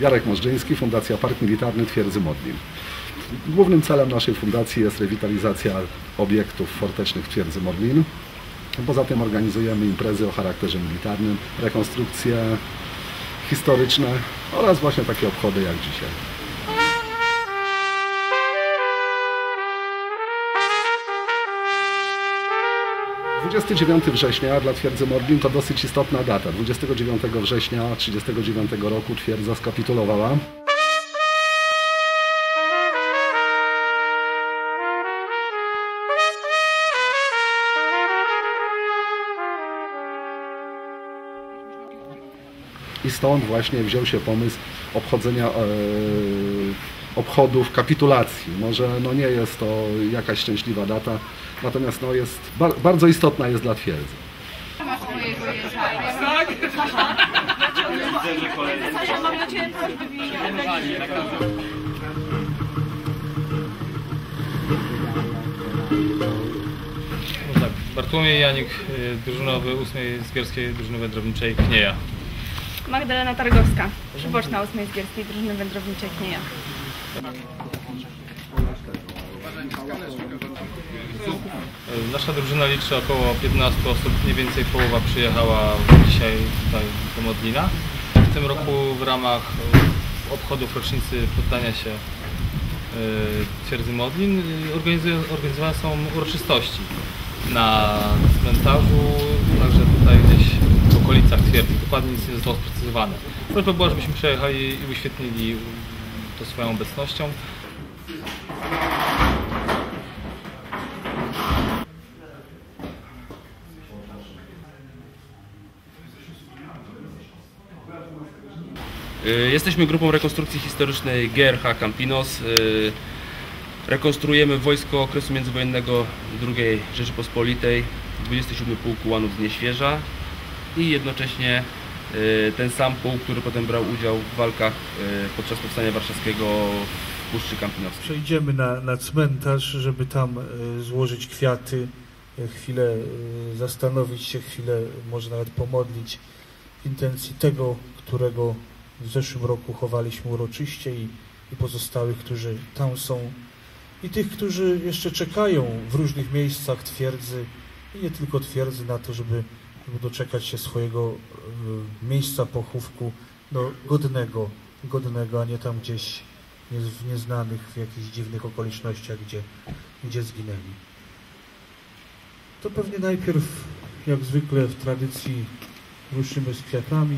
Jarek Możdżyński, Fundacja Park Militarny Twierdzy Modlin. Głównym celem naszej fundacji jest rewitalizacja obiektów fortecznych Twierdzy Modlin. Poza tym organizujemy imprezy o charakterze militarnym, rekonstrukcje historyczne oraz właśnie takie obchody jak dzisiaj. 29 września dla twierdzy Modlin to dosyć istotna data. 29 września 1939 roku twierdza skapitulowała. Stąd właśnie wziął się pomysł obchodzenia e, obchodów kapitulacji. Może no nie jest to jakaś szczęśliwa data, natomiast no jest, bar, bardzo istotna jest dla twierdzy. No tak, Bartłomiej Janik, y, drużynowy 8 Zgierskiej Drużyny Wędrowniczej Knieja. Magdalena Targowska, przyboczna 8 Zgierskiej Drużyny Wędrowniczej Knieja. Nasza drużyna liczy około 15 osób, mniej więcej połowa przyjechała dzisiaj tutaj do Modlina. W tym roku w ramach obchodów rocznicy poddania się y, twierdzy Modlin organizowane są uroczystości na cmentarzu, okolicach twierdzy. Dokładnie nic nie zostało sprecyzowane. Prośba była, żebyśmy przyjechali i uświetnili to swoją obecnością. Y, Jesteśmy grupą rekonstrukcji historycznej GRH Campinos. Y, Rekonstruujemy wojsko okresu międzywojennego II Rzeczypospolitej, 27 Pułk Ułanów z Nieświeża i jednocześnie y, ten sam pułk, który potem brał udział w walkach y, podczas Powstania Warszawskiego w Puszczy Kampinoskiej. Przejdziemy na, na cmentarz, żeby tam e, złożyć kwiaty, chwilę zastanowić się, chwilę może nawet pomodlić w intencji tego, którego w zeszłym roku chowaliśmy uroczyście i, i pozostałych, którzy tam są i tych, którzy jeszcze czekają w różnych miejscach twierdzy i nie tylko twierdzy na to, żeby, żeby doczekać się swojego e, miejsca pochówku no, godnego, godnego, a nie tam gdzieś w nieznanych, w jakichś dziwnych okolicznościach, gdzie, gdzie zginęli. To pewnie najpierw, jak zwykle w tradycji, ruszymy z kwiatami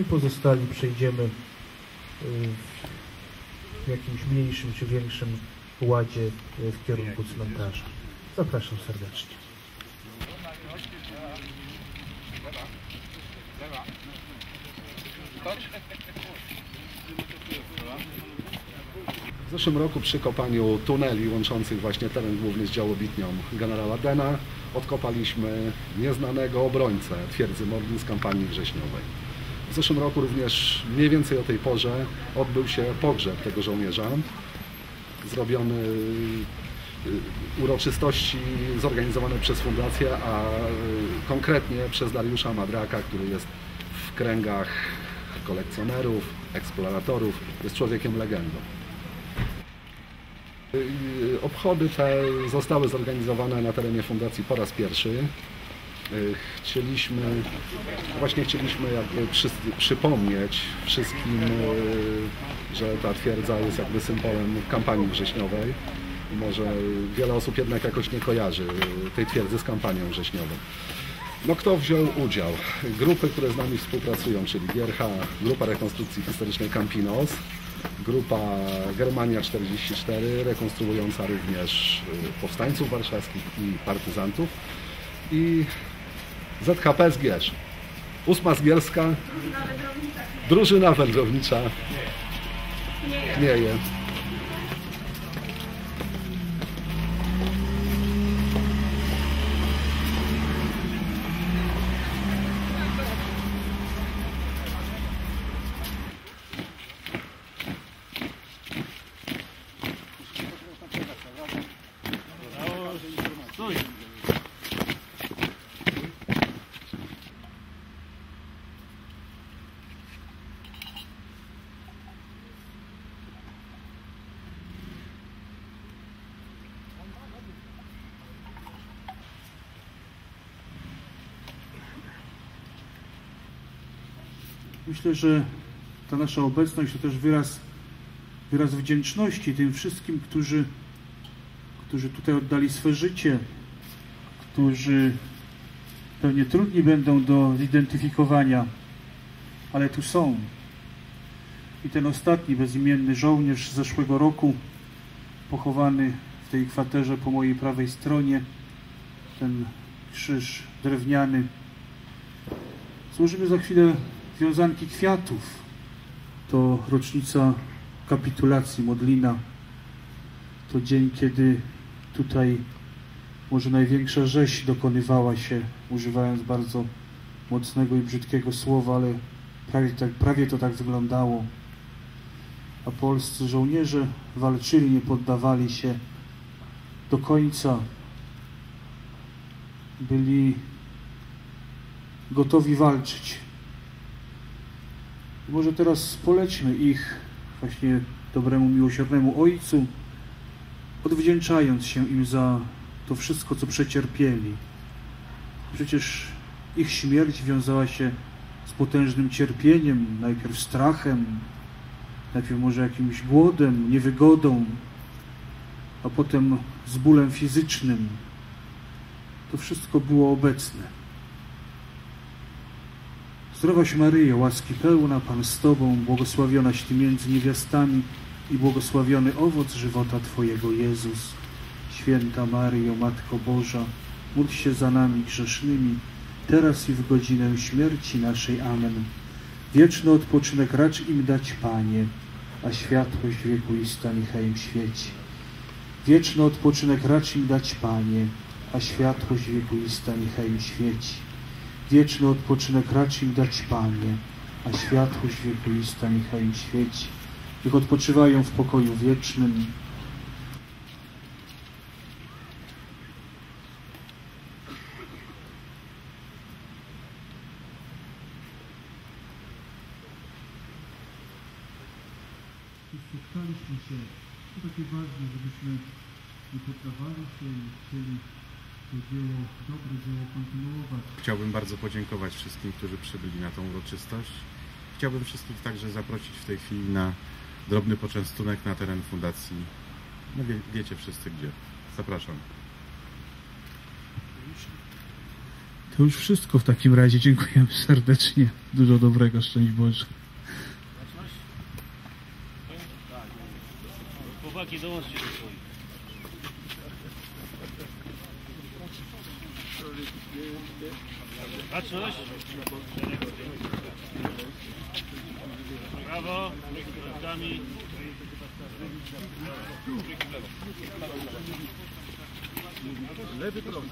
i pozostali przejdziemy y, w jakimś mniejszym czy większym ładzie y, w kierunku cmentarza. Zapraszam serdecznie. W zeszłym roku przy kopaniu tuneli łączących właśnie teren główny z działobitnią generała Dena odkopaliśmy nieznanego obrońcę twierdzy Modlin z kampanii wrześniowej. W zeszłym roku również mniej więcej o tej porze odbył się pogrzeb tego żołnierza. Zrobiony uroczystości zorganizowane przez fundację, a y, konkretnie przez Dariusza Madraka, który jest w kręgach kolekcjonerów, eksploratorów, jest człowiekiem legendą. Y, Obchody te zostały zorganizowane na terenie fundacji po raz pierwszy. Y, Chcieliśmy, właśnie chcieliśmy jakby przy, przypomnieć wszystkim, y, że ta twierdza jest jakby symbolem kampanii wrześniowej. Może wiele osób jednak jakoś nie kojarzy tej twierdzy z kampanią wrześniową. No kto wziął udział? Grupy, które z nami współpracują, czyli GRH, Grupa Rekonstrukcji Historycznej Campinos, Grupa Germania 44, rekonstruująca również y, powstańców warszawskich i partyzantów i ZHP Zgierz. Ósma Zgierska, drużyna wędrownicza Knieje. Myślę, że ta nasza obecność to też wyraz, wyraz wdzięczności tym wszystkim, którzy, którzy tutaj oddali swe życie, którzy pewnie trudni będą do zidentyfikowania, ale tu są. I ten ostatni bezimienny żołnierz z zeszłego roku, pochowany w tej kwaterze po mojej prawej stronie, ten krzyż drewniany. Złożymy za chwilę wiązanki kwiatów. To rocznica kapitulacji Modlina. To dzień, kiedy tutaj może największa rzeź dokonywała się, używając bardzo mocnego i brzydkiego słowa, ale prawie, tak, prawie to tak wyglądało. A polscy żołnierze walczyli, nie poddawali się do końca. Byli gotowi walczyć. I może teraz polećmy ich właśnie dobremu, miłosiernemu Ojcu, odwdzięczając się im za to wszystko, co przecierpieli. Przecież ich śmierć wiązała się z potężnym cierpieniem, najpierw strachem, najpierw może jakimś głodem, niewygodą, a potem z bólem fizycznym. To wszystko było obecne. Zdrowaś Maryjo, łaski pełna, Pan z Tobą, błogosławionaś Ty między niewiastami i błogosławiony owoc żywota Twojego, Jezus. Święta Maryjo, Matko Boża, módl się za nami grzesznymi, teraz i w godzinę śmierci naszej. Amen. Wieczny odpoczynek racz im dać, Panie, a światłość wiekuista niechaj im świeci. Wieczny odpoczynek racz im dać, Panie, a światłość wiekuista niechaj im świeci. Wieczny odpoczynek racz im dać, Panie, a światłość wiekuista niechaj im świeci. Niech odpoczywają w pokoju wiecznym. spotkaliśmy się, to takie ważne, żebyśmy nie poddawali się i chcieli to dzieło, dobre dzieło kontynuować. Chciałbym bardzo podziękować wszystkim, którzy przybyli na tą uroczystość. Chciałbym wszystkich także zaprosić w tej chwili na drobny poczęstunek na teren fundacji. No wie, wiecie wszyscy gdzie. Zapraszam. To już wszystko w takim razie. Dziękujemy serdecznie. Dużo dobrego, szczęść Boże. Chłopaki, dołączcie do swoich. Baczność. Brawo. Rękami. Lewy prost.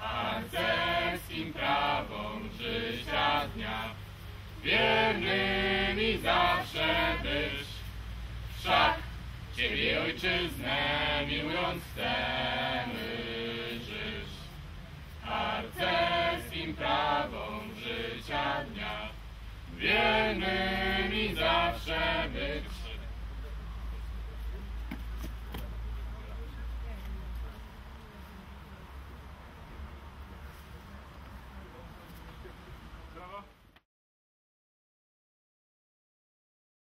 harcerskim prawom życia dnia, wiernymi zawsze być. Ciebie ojczyznę miłując chcemy żyć. Harcerskim prawom życia dnia, wiernymi zawsze